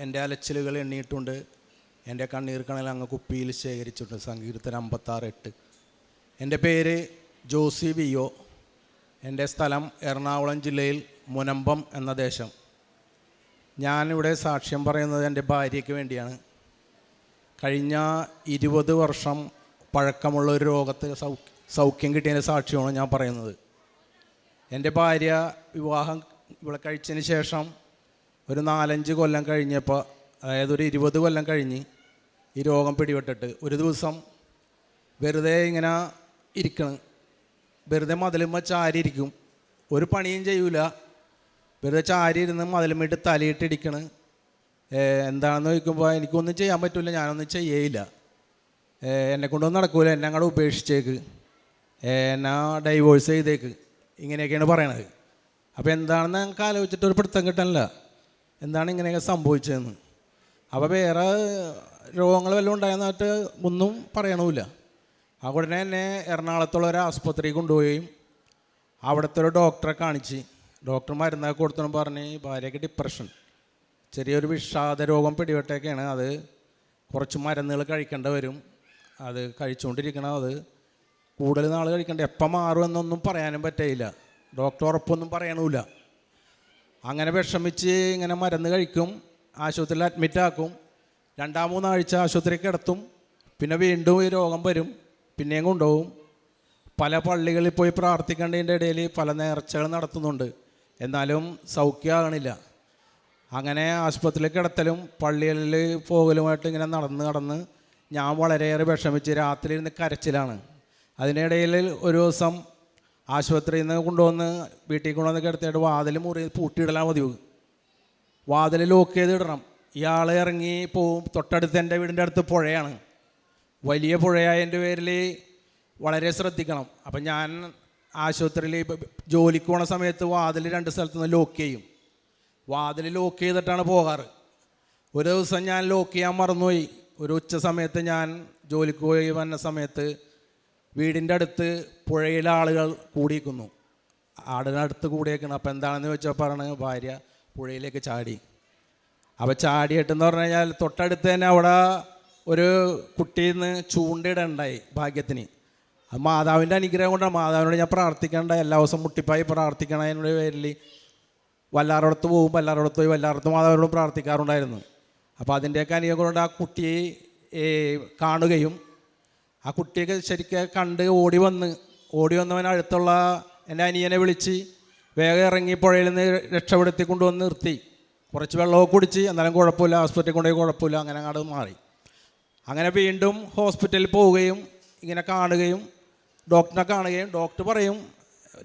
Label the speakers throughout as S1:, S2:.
S1: എന്റെ അലച്ചിലുകൾ എണ്ണിയിട്ടുണ്ട്. എന്റെ കണ്ണീർ കണൽ അങ്ങ് കുപ്പിയിൽ ശേഖരിച്ചിട്ടുണ്ട്. സങ്കീർത്തനം അമ്പത്താറ് എട്ട്. എന്റെ പേര് ജോസി വിയോ. എന്റെ സ്ഥലം എറണാകുളം ജില്ലയിൽ മുനമ്പം എന്ന ദേശം. ഞാനിവിടെ സാക്ഷ്യം പറയുന്നത് എന്റെ ഭാര്യയ്ക്ക് വേണ്ടിയാണ്. കഴിഞ്ഞ ഇരുപത് വർഷം പഴക്കമുള്ള ഒരു രോഗത്തിൽ സൗഖ്യം കിട്ടിയതിന്റെ സാക്ഷ്യമാണ് ഞാൻ പറയുന്നത്. എന്റെ ഭാര്യ വിവാഹം ഇവിടെ കഴിച്ചതിന് ശേഷം ഒരു നാലഞ്ച് കൊല്ലം കഴിഞ്ഞപ്പോൾ അതായത് ഒരു ഇരുപത് കൊല്ലം കഴിഞ്ഞ് ഈ രോഗം പിടിപെട്ടിട്ട് ഒരു ദിവസം വെറുതെ ഇങ്ങനെ ഇരിക്കണം. വെറുതെ മതിലുമ്പോൾ ചാരിയിരിക്കും ഒരു പണിയും ചെയ്യൂല. വെറുതെ ചാരി ഇരുന്ന് മതിലുമ്മിട്ട് തലയിട്ടിരിക്കണ് ഏഹ് എന്താണെന്ന് ചോദിക്കുമ്പോൾ എനിക്കൊന്നും ചെയ്യാൻ പറ്റില്ല ഞാനൊന്നും ചെയ്യേയില്ല. എന്നെ കൊണ്ടൊന്നും നടക്കൂല. എന്നെ അങ്ങോട്ട് ഉപേക്ഷിച്ചേക്ക്. എന്നെ ഡൈവോഴ്സ് ചെയ്തേക്ക്. ഇങ്ങനെയൊക്കെയാണ് പറയണത്. അപ്പോൾ എന്താണെന്ന് ഞങ്ങൾക്ക് ആലോചിച്ചിട്ട് ഒരു പിടുത്തം കിട്ടാനില്ല എന്താണ് ഇങ്ങനെയൊക്കെ സംഭവിച്ചതെന്ന്. അപ്പോൾ വേറെ രോഗങ്ങൾ വല്ലതും ഉണ്ടായെന്നായിട്ട് ഒന്നും പറയണമില്ല ആ ഉടനെ എന്നെ എറണാകുളത്തുള്ള ഒരു ആസ്പത്രിയിൽ കൊണ്ടുപോവുകയും അവിടുത്തെ ഒരു ഡോക്ടറെ കാണിച്ച് ഡോക്ടർ മരുന്നൊക്കെ കൊടുത്തു പറഞ്ഞ് ഭാര്യയ്ക്ക് ഡിപ്രഷൻ ചെറിയൊരു വിഷാദ രോഗം പിടിപെട്ടൊക്കെയാണ് അത് കുറച്ച് മരുന്നുകൾ കഴിക്കേണ്ട വരും. അത് കഴിച്ചുകൊണ്ടിരിക്കണം. അത് കൂടുതൽ നാൾ കഴിക്കേണ്ട. എപ്പം മാറുമെന്നൊന്നും പറയാനും പറ്റില്ല ഡോക്ടർ ഉറപ്പൊന്നും പറയണമില്ല അങ്ങനെ വിഷമിച്ച് ഇങ്ങനെ മരുന്ന് കഴിക്കും ആശുപത്രിയിൽ അഡ്മിറ്റ് ആക്കും. രണ്ടാം മൂന്നാഴ്ച ആശുപത്രി കിടത്തും. പിന്നെ വീണ്ടും ഈ രോഗം വരും. പിന്നെയും കൊണ്ടുപോകും. പല പള്ളികളിൽ പോയി പ്രാർത്ഥിക്കേണ്ടതിന്റെ ഇടയിൽ പല നേർച്ചകൾ നടത്തുന്നുണ്ട്. എന്നാലും സൗഖ്യമാകണില്ല അങ്ങനെ ആശുപത്രിയിൽ കിടത്തലും പള്ളികളിൽ പോകലുമായിട്ട് ഇങ്ങനെ നടന്ന് നടന്ന് ഞാൻ വളരെയേറെ വിഷമിച്ച് രാത്രി ഇരുന്ന് കരച്ചിലാണ്. അതിനിടയിൽ ഒരു ദിവസം ആശുപത്രിയിൽ നിന്ന് കൊണ്ടുവന്ന് വീട്ടിൽ കൊണ്ടുവന്ന് കിടത്തിയിട്ട് വാതിൽ മുറി പൂട്ടിയിടലാണ് പതിവ് വാതിൽ ലോക്ക് ചെയ്ത് ഇടണം. ഇയാൾ ഇറങ്ങി പോവും. തൊട്ടടുത്ത് എന്റെ വീടിന്റെ അടുത്ത് പുഴയാണ്. വലിയ പുഴയായതിന്റെ പേരിൽ വളരെ ശ്രദ്ധിക്കണം. അപ്പം ഞാൻ ആശുപത്രിയിൽ ജോലിക്ക് പോണ സമയത്ത് വാതിൽ രണ്ട് സ്ഥലത്ത് നിന്ന് ലോക്ക് ചെയ്യും. വാതിൽ ലോക്ക് ചെയ്തിട്ടാണ് പോകാറ്. ഒരു ദിവസം ഞാൻ ലോക്ക് ചെയ്യാൻ മറന്നുപോയി. ഒരു ഉച്ച സമയത്ത് ഞാൻ ജോലിക്ക് പോയി വന്ന സമയത്ത് വീടിന്റെ അടുത്ത് പുഴയിലെ ആളുകൾ കൂടിയിരിക്കുന്നു. ആടിനടുത്ത് കൂടിയേക്കണം അപ്പോൾ എന്താണെന്ന് വെച്ചാൽ പറഞ്ഞ ഭാര്യ പുഴയിലേക്ക് ചാടി. അപ്പോൾ ചാടിയിട്ടെന്ന് പറഞ്ഞു കഴിഞ്ഞാൽ തൊട്ടടുത്ത് തന്നെ അവിടെ ഒരു കുട്ടിയിൽ നിന്ന് ചൂണ്ടയിടണ്ടായി ഭാഗ്യത്തിന്. അത് മാതാവിന്റെ അനുഗ്രഹം കൊണ്ടാണ്. മാതാവിനോട് ഞാൻ പ്രാർത്ഥിക്കേണ്ട. എല്ലാ ദിവസവും മുട്ടിപ്പായി പ്രാർത്ഥിക്കണം അതിനുള്ള പേരിൽ വല്ലാറോടത്ത് പോകും വല്ലാറോടത്ത് പോയി വല്ലാറത്ത് മാതാവിനോട് പ്രാർത്ഥിക്കാറുണ്ടായിരുന്നു. അപ്പോൾ അതിന്റെയൊക്കെ അനുഗ്രഹം കൊണ്ട് ആ കുട്ടിയെ കാണുകയും ആ കുട്ടിയൊക്കെ ശരിക്കും കണ്ട് ഓടി വന്ന് ഓടി വന്നവൻ അടുത്തുള്ള എന്റെ അനിയനെ വിളിച്ച് വേഗം ഇറങ്ങി പുഴയിൽ നിന്ന് രക്ഷപ്പെടുത്തി കൊണ്ടുവന്ന് നിർത്തി. കുറച്ച് വെള്ളമൊക്കെ കുടിച്ച് എന്നാലും കുഴപ്പമില്ല ഹോസ്പിറ്റലിൽ കൊണ്ടുപോയി കുഴപ്പമില്ല അങ്ങനെ അങ്ങോട്ട് മാറി. അങ്ങനെ വീണ്ടും ഹോസ്പിറ്റലിൽ പോവുകയും ഇങ്ങനെ കാണുകയും ഡോക്ടറിനെ കാണുകയും ഡോക്ടർ പറയും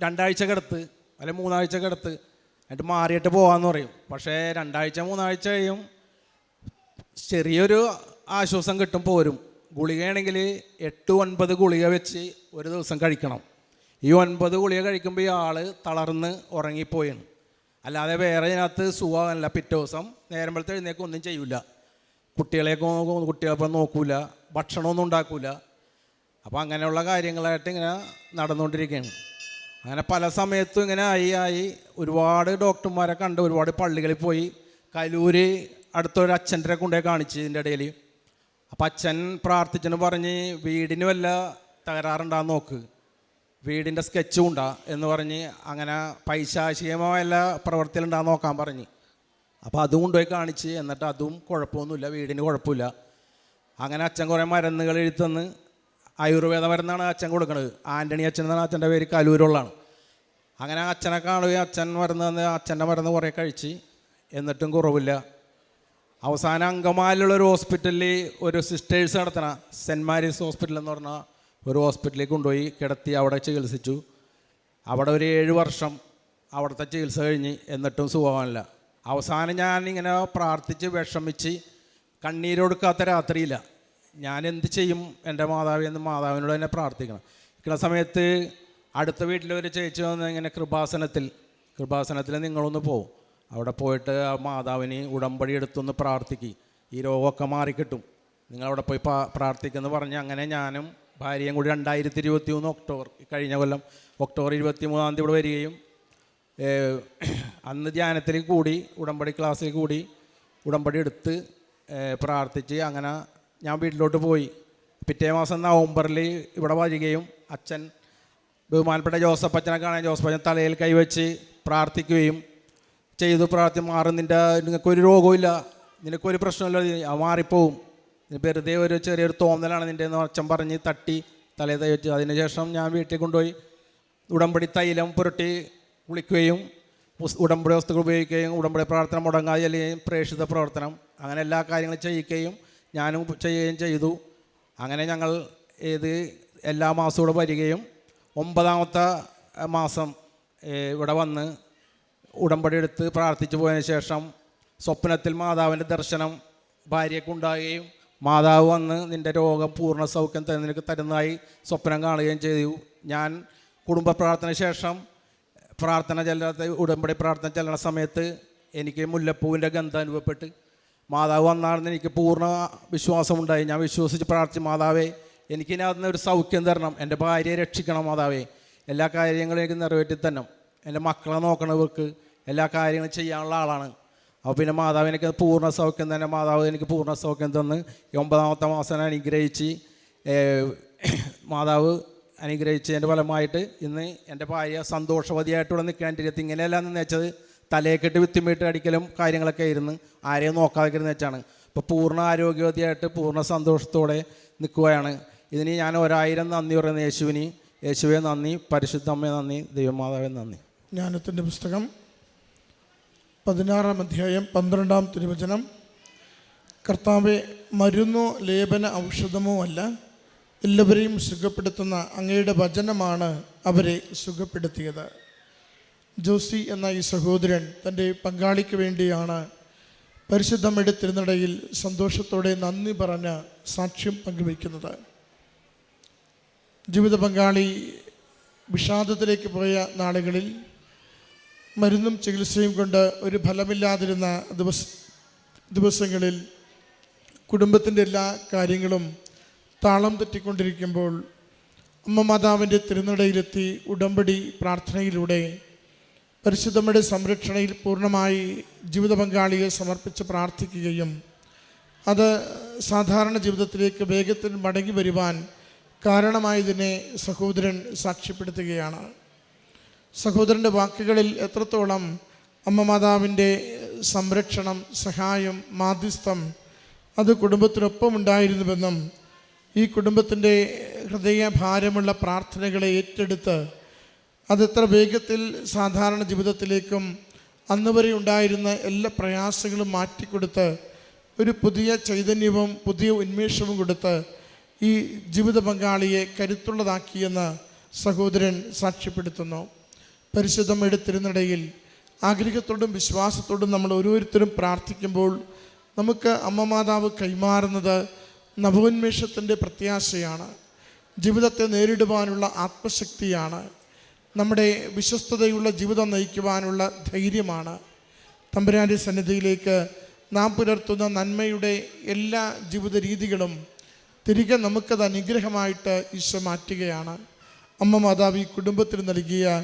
S1: രണ്ടാഴ്ച കിടത്ത് അല്ലെങ്കിൽ മൂന്നാഴ്ച കിടത്ത് എന്നിട്ട് മാറിയിട്ട് പോകാമെന്ന് പറയും. പക്ഷേ രണ്ടാഴ്ച മൂന്നാഴ്ച കഴിയും ചെറിയൊരു ആശ്വാസം കിട്ടും പോരും. ഗുളികയാണെങ്കിൽ എട്ട് ഒൻപത് ഗുളിക വെച്ച് ഒരു ദിവസം കഴിക്കണം. ഈ ഒൻപത് ഗുളിക കഴിക്കുമ്പോൾ ഈ ആൾ തളർന്ന് ഉറങ്ങിപ്പോയാണ്. അല്ലാതെ വേറെ ഇതിനകത്ത് സുഖമല്ല. പിറ്റേ ദിവസം നേരമ്പളത്തെ എഴുന്നേക്ക് ഒന്നും ചെയ്യൂല. കുട്ടികളെയൊക്കെ കുട്ടികളപ്പം നോക്കൂല ഭക്ഷണമൊന്നും ഉണ്ടാക്കൂല. അപ്പോൾ അങ്ങനെയുള്ള കാര്യങ്ങളായിട്ട് ഇങ്ങനെ നടന്നുകൊണ്ടിരിക്കുകയാണ് അങ്ങനെ പല സമയത്തും ഇങ്ങനെ ആയി ആയി ഒരുപാട് ഡോക്ടർമാരെ കണ്ട് ഒരുപാട് പള്ളികളിൽ പോയി കലൂര് അടുത്തൊരു അച്ഛന്റെ കൊണ്ടുപോയി കാണിച്ച് ഇതിന്റെ ഇടയിൽ അപ്പം അച്ഛൻ പ്രാർത്ഥിച്ചെന്ന് പറഞ്ഞ് വീടിന് വല്ല തകരാറുണ്ടാന്ന് നോക്ക്. വീടിന്റെ സ്കെച്ചും ഉണ്ടാ എന്ന് പറഞ്ഞ് അങ്ങനെ പൈശാശികമായ വല്ല പ്രവർത്തിയിലുണ്ടാന്ന് നോക്കാൻ പറഞ്ഞ്. അപ്പോൾ അതും കൊണ്ടുപോയി കാണിച്ച് എന്നിട്ട് അതും കുഴപ്പമൊന്നുമില്ല വീടിന് കുഴപ്പമില്ല. അങ്ങനെ അച്ഛൻ കുറേ മരുന്നുകൾ എഴുത്തന്ന് ആയുർവേദ മരുന്നാണ് അച്ഛൻ കൊടുക്കുന്നത് ആന്റണി അച്ഛൻ എന്നാണ് അച്ഛന്റെ പേര് കലൂരുള്ളതാണ് അങ്ങനെ അച്ഛനെ കാണുകയും അച്ഛൻ മരുന്ന് തന്ന് അച്ഛന്റെ മരുന്ന് കുറേ കഴിച്ച് എന്നിട്ടും കുറവില്ല. അവസാനം അങ്കമാലിലുള്ള ഒരു ഹോസ്പിറ്റലിൽ ഒരു സിസ്റ്റേഴ്സ് നടത്തണ സെന്റ് മാരീസ് ഹോസ്പിറ്റൽ എന്ന് പറഞ്ഞ ഒരു ഹോസ്പിറ്റലിൽ കൊണ്ടുപോയി കിടത്തി അവിടെ ചികിത്സിച്ചു. അവിടെ ഒരു ഏഴ് വർഷം അവിടുത്തെ ചികിത്സ കഴിഞ്ഞ് എന്നിട്ടും സുഖമാനില്ല അവസാനം ഞാൻ ഇങ്ങനെ പ്രാർത്ഥിച്ച് വിഷമിച്ച് കണ്ണീരൊടുക്കാത്ത രാത്രിയില്ല. ഞാൻ എന്ത് ചെയ്യും? എന്റെ മാതാവ് എന്ന് മാതാവിനോട് തന്നെ പ്രാർത്ഥിക്കണം. ഇക്കുന്ന സമയത്ത് അടുത്ത വീട്ടിലൊരു ചേച്ചി വന്ന് ഇങ്ങനെ കൃപാസനത്തിൽ കൃപാസനത്തിൽ നിങ്ങളൊന്ന് പോകും അവിടെ പോയിട്ട് ആ മാതാവിന് ഉടമ്പടി എടുത്തൊന്ന് പ്രാർത്ഥിക്കുക ഈ രോഗമൊക്കെ മാറിക്കിട്ടും. നിങ്ങളവിടെ പോയി പ്രാ- പ്രാർത്ഥിക്കുമെന്ന് പറഞ്ഞ് അങ്ങനെ ഞാനും ഭാര്യയും കൂടി രണ്ടായിരത്തി ഇരുപത്തി മൂന്ന് ഒക്ടോബർ കഴിഞ്ഞ കൊല്ലം ഒക്ടോബർ ഇരുപത്തി മൂന്നാം തീയതി ഇവിടെ വരികയും അന്ന് ധ്യാനത്തിൽ കൂടി ഉടമ്പടി ക്ലാസ്സിൽ കൂടി ഉടമ്പടി എടുത്ത് പ്രാർത്ഥിച്ച് അങ്ങനെ ഞാൻ വീട്ടിലോട്ട് പോയി. പിറ്റേ മാസം നവംബറിൽ ഇവിടെ വരികയും അച്ഛൻ ബഹുമാനപ്പെട്ട ജോസഫ് അച്ഛനെ കാണാൻ ജോസഫ് അച്ഛൻ തലയിൽ കൈവച്ച് പ്രാർത്ഥിക്കുകയും ചെയ്തു പ്രാർത്ഥി മാറും. നിന്റെ നിനക്കൊരു രോഗമില്ല നിനക്കൊരു പ്രശ്നമില്ല മാറിപ്പോവും. വെറുതെ ഒരു ചെറിയൊരു തോന്നലാണ് നിന്റെ എന്ന് അച്ഛൻ പറഞ്ഞ് തട്ടി തലേ തൈ വെച്ച്. അതിനുശേഷം ഞാൻ വീട്ടിൽ കൊണ്ടുപോയി ഉടമ്പടി തൈലം പുരട്ടി കുളിക്കുകയും ഉടമ്പടി വസ്തുക്കൾ ഉപയോഗിക്കുകയും ഉടമ്പടി പ്രാർത്ഥന മുടങ്ങാതെ അല്ലെങ്കിൽ പ്രേക്ഷിത പ്രവർത്തനം അങ്ങനെ എല്ലാ കാര്യങ്ങളും ചെയ്യിക്കുകയും ഞാനും ചെയ്യുകയും ചെയ്തു. അങ്ങനെ ഞങ്ങൾ ഏത് എല്ലാ മാസവും ഇവിടെ വരികയും ഒമ്പതാമത്തെ മാസം ഇവിടെ വന്ന് ഉടമ്പടി എടുത്ത് പ്രാർത്ഥിച്ചു പോയതിനു ശേഷം സ്വപ്നത്തിൽ മാതാവിന്റെ ദർശനം ഭാര്യയ്ക്ക് ഉണ്ടാകുകയും മാതാവ് വന്ന് നിന്റെ രോഗം പൂർണ സൗഖ്യം തന്നെ നിനക്ക് തരുന്നതായി സ്വപ്നം കാണുകയും ചെയ്തു. ഞാൻ കുടുംബ പ്രാർത്ഥന ശേഷം പ്രാർത്ഥന ചെല്ലാത്ത ഉടമ്പടി പ്രാർത്ഥന ചെല്ലണ സമയത്ത് എനിക്ക് മുല്ലപ്പൂവിന്റെ ഗന്ധം അനുഭവപ്പെട്ട്. മാതാവ് വന്നാണെന്ന് എനിക്ക് പൂർണ വിശ്വാസമുണ്ടായി. ഞാൻ വിശ്വസിച്ച് പ്രാർത്ഥിച്ചു മാതാവേ എനിക്കിനകത്തുനിന്ന് ഒരു സൗഖ്യം തരണം. എന്റെ ഭാര്യയെ രക്ഷിക്കണം മാതാവേ. എല്ലാ കാര്യങ്ങളും എനിക്ക് നിറവേറ്റി തരണം എന്റെ മക്കളെ നോക്കണവർക്ക് എല്ലാ കാര്യങ്ങളും ചെയ്യാനുള്ള ആളാണ്. അപ്പോൾ പിന്നെ മാതാവ് എനിക്ക് പൂർണ സൗഖ്യം തന്നെ. മാതാവ് എനിക്ക് പൂർണ സൗഖ്യം തന്ന് ഒമ്പതാമത്തെ മാസം അനുഗ്രഹിച്ച് മാതാവ് അനുഗ്രഹിച്ചതിന്റെ ഫലമായിട്ട് ഇന്ന് എന്റെ ഭാര്യ സന്തോഷവതിയായിട്ടുള്ള നിൽക്കാൻ ഇങ്ങനെയല്ല എന്ന് വെച്ചത് തലയെക്കെട്ട് വിത്തുമീട്ട് അടിക്കലും കാര്യങ്ങളൊക്കെ ആയിരുന്നു. ആരെയും നോക്കാതെ വെച്ചാണ് ഇപ്പോൾ പൂർണ ആരോഗ്യവതിയായിട്ട് പൂർണ സന്തോഷത്തോടെ നിൽക്കുകയാണ്. ഇതിന് ഞാൻ ഒരായിരം നന്ദി പറയുന്നു. യേശുവിന് യേശുവെ നന്ദി പരിശുദ്ധമ്മയെ നന്ദി ദൈവമാതാവെ നന്ദി.
S2: ജ്ഞാനത്തിന്റെ പുസ്തകം പതിനാറാം അധ്യായം പന്ത്രണ്ടാം തിരുവചനം. കർത്താവെ മരുന്നോ ലേപന ഔഷധമോ അല്ല എല്ലാവരെയും സുഖപ്പെടുത്തുന്ന അങ്ങയുടെ വചനമാണ് അവരെ സുഖപ്പെടുത്തിയത്. ജോസി എന്ന ഈ സഹോദരൻ തന്റെ പങ്കാളിക്ക് വേണ്ടിയാണ് പരിശുദ്ധമ്മയുടെ തിരുനടയിൽ സന്തോഷത്തോടെ നന്ദി പറഞ്ഞ സാക്ഷ്യം പങ്കുവയ്ക്കുന്നത്. ജീവിത പങ്കാളി വിഷാദത്തിലേക്ക് പോയ നാളുകളിൽ മരുന്നും ചികിത്സയും കൊണ്ട് ഒരു ഫലമില്ലാതിരുന്ന ദിവസ ദിവസങ്ങളിൽ കുടുംബത്തിന്റെ എല്ലാ കാര്യങ്ങളും താളം തെറ്റിക്കൊണ്ടിരിക്കുമ്പോൾ അമ്മ മാതാവിന്റെ തിരുനടയിലെത്തി ഉടമ്പടി പ്രാർത്ഥനയിലൂടെ പരിശുദ്ധമ്മയുടെ സംരക്ഷണയിൽ പൂർണമായി ജീവിത പങ്കാളിയെ സമർപ്പിച്ച് പ്രാർത്ഥിക്കുകയും അത് സാധാരണ ജീവിതത്തിലേക്ക് വേഗത്തിൽ മടങ്ങി വരുവാൻ കാരണമായതിനെ സഹോദരൻ സാക്ഷ്യപ്പെടുത്തുകയാണ്. സഹോദരന്റെ വാക്കുകളിൽ എത്രത്തോളം അമ്മ മാതാവിന്റെ സംരക്ഷണം സഹായം മാധ്യസ്ഥം അത് കുടുംബത്തിനൊപ്പം ഉണ്ടായിരുന്നുവെന്നും ഈ കുടുംബത്തിന്റെ ഹൃദയഭാരമുള്ള പ്രാർത്ഥനകളെ ഏറ്റെടുത്ത് അതെത്ര വേഗത്തിൽ സാധാരണ ജീവിതത്തിലേക്കും അന്ന് വരെ ഉണ്ടായിരുന്ന എല്ലാ പ്രയാസങ്ങളും മാറ്റിക്കൊടുത്ത് ഒരു പുതിയ ചൈതന്യവും പുതിയ ഉന്മേഷവും കൊടുത്ത് ഈ ജീവിത പങ്കാളിയെ കരുത്തുള്ളതാക്കിയെന്ന് സഹോദരൻ സാക്ഷ്യപ്പെടുത്തുന്നു. പരിശുദ്ധമ്മയുടെ എടുത്തിരുന്നിടയിൽ ആഗ്രഹത്തോടും വിശ്വാസത്തോടും നമ്മൾ ഓരോരുത്തരും പ്രാർത്ഥിക്കുമ്പോൾ നമുക്ക് അമ്മ മാതാവ് കൈമാറുന്നത് നവോന്മേഷത്തിന്റെ പ്രത്യാശയാണ്. ജീവിതത്തെ നേരിടുവാനുള്ള ആത്മശക്തിയാണ്. നമ്മുടെ വിശ്വസ്തതയുള്ള ജീവിതം നയിക്കുവാനുള്ള ധൈര്യമാണ്. തമ്പുരാന്റെ സന്നിധിയിലേക്ക് നാം പുലർത്തുന്ന നന്മയുടെ എല്ലാ ജീവിത രീതികളും തിരികെ നമുക്കത് അനുഗ്രഹമായിട്ട് ഈശോ മാറ്റുകയാണ്. അമ്മ മാതാവ് ഈ കുടുംബത്തിന് നൽകിയ